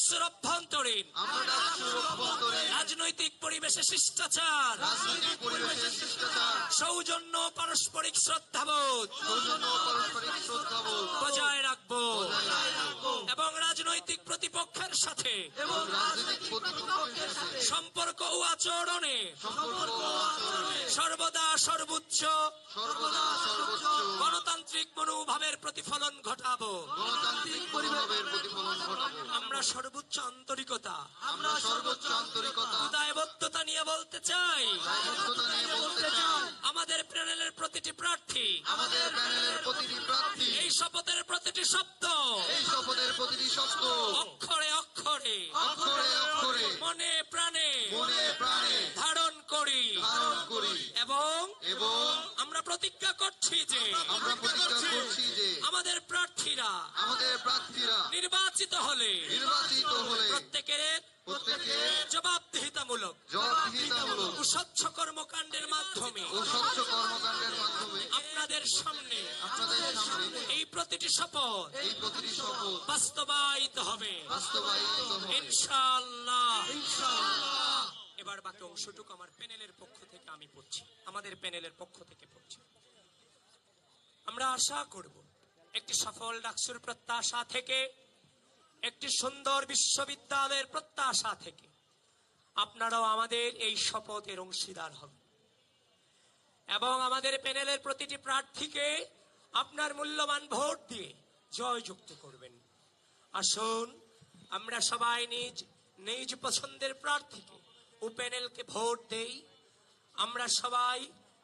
অভ্যন্তরীণ রাজনৈতিক পরিবেশে শিষ্টাচার। রাজনৈতিক পরিবেশের শিষ্টাচার। সৌজন্য পারস্পরিক শ্রদ্ধাবোধ। বজায় রাখব। এবং রাজনৈতিক প্রতিপক্ষের সাথে। এবং রাজনৈতিক প্রতিপক্ষের সাথে। সম্পর্ক ও আচরণে। সর্বদা সর্বোচ্চ। গণতান্ত্রিক মনোভাবের প্রতিফলন ঘটাবো। আমরা সর্বোচ্চ আন্তরিকতা। আমরা সর্বোচ্চ আন্তরিকতা দায়বদ্ধতা নিয়ে বলতে চাই দায়বদ্ধতা নিয়ে বলতে চাই। আমাদের প্যানেলের প্রতিটি প্রার্থী। আমাদের প্যানেলের প্রতিটি প্রার্থী। এই শপথের প্রতিটি শব্দ। এই শপথের প্রতিটি শব্দ। এবং আমরা প্রতিজ্ঞা করছি যে আমরা প্রতিজ্ঞা করছি যে আমাদের প্রার্থীরা আমাদের প্রার্থীরা নির্বাচিত হলে নির্বাচিত হলে প্রত্যেকের প্রত্যেকে জবাবদিহিতামূলক জবাবদিহিতামূলক ও স্বচ্ছ কর্মকাণ্ডের মাধ্যমে ও স্বচ্ছ কর্মকাণ্ডের মাধ্যমে আপনাদের সামনে আপনাদের সামনে এই প্রতিটি শপথ এই প্রতিটি শপথ বাস্তবায়িত হবে। বাস্তবায়িত হবে। ইনশাআল্লাহ। এবার বাকি অংশটুকু আমার প্যানেলের পক্ষ থেকে আমি পড়ছি আমাদের প্যানেলের পক্ষ থেকে পড়ছি আমরা আশা করব একটি সফল ডাকসুর প্রত্যাশা থেকে, একটি সুন্দর বিশ্ববিদ্যালয়ের প্রত্যাশা থেকে আপনারাও আমাদের এই শপথের অংশীদার হবেন। এবং আমাদের প্যানেলের প্রতিটি প্রার্থীকে আপনার মূল্যবান ভোট দিয়ে জয়যুক্ত করবেন। আসুন, আমরা সবাই নিজ নিজ পছন্দের প্রার্থীকে ও প্যানেলকে ভোট দেই। আমরা সবাই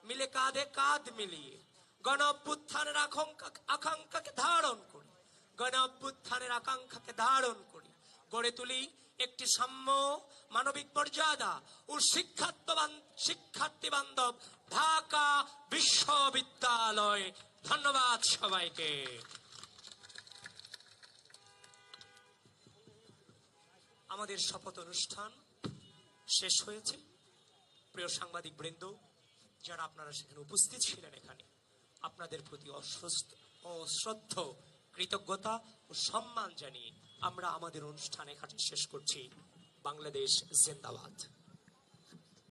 মিলে কাঁধে কাঁধ মিলিয়ে গণ অভ্যুত্থানের আকাঙ্ক্ষা, আকাঙ্ক্ষাকে ধারণ করি গণ অভ্যুত্থানের আকাঙ্ক্ষাকে ধারণ করি। গড়ে তুলি একটি সাম্য মানবিক মর্যাদা ও শিক্ষার্থী বান্ধব ঢাকা বিশ্ববিদ্যালয়। ধন্যবাদ সবাইকে। আমাদের শপথ অনুষ্ঠান শেষ হয়েছে। প্রিয় সাংবাদিক বৃন্দ যারা আপনারা সেখানে উপস্থিত ছিলেন এখানে, আপনাদের প্রতি অসুস্থ অশ্রদ্ধ কৃতজ্ঞতা ও সম্মান জানিয়ে আমরা আমাদের অনুষ্ঠান এখানে শেষ করছি। বাংলাদেশ জিন্দাবাদ।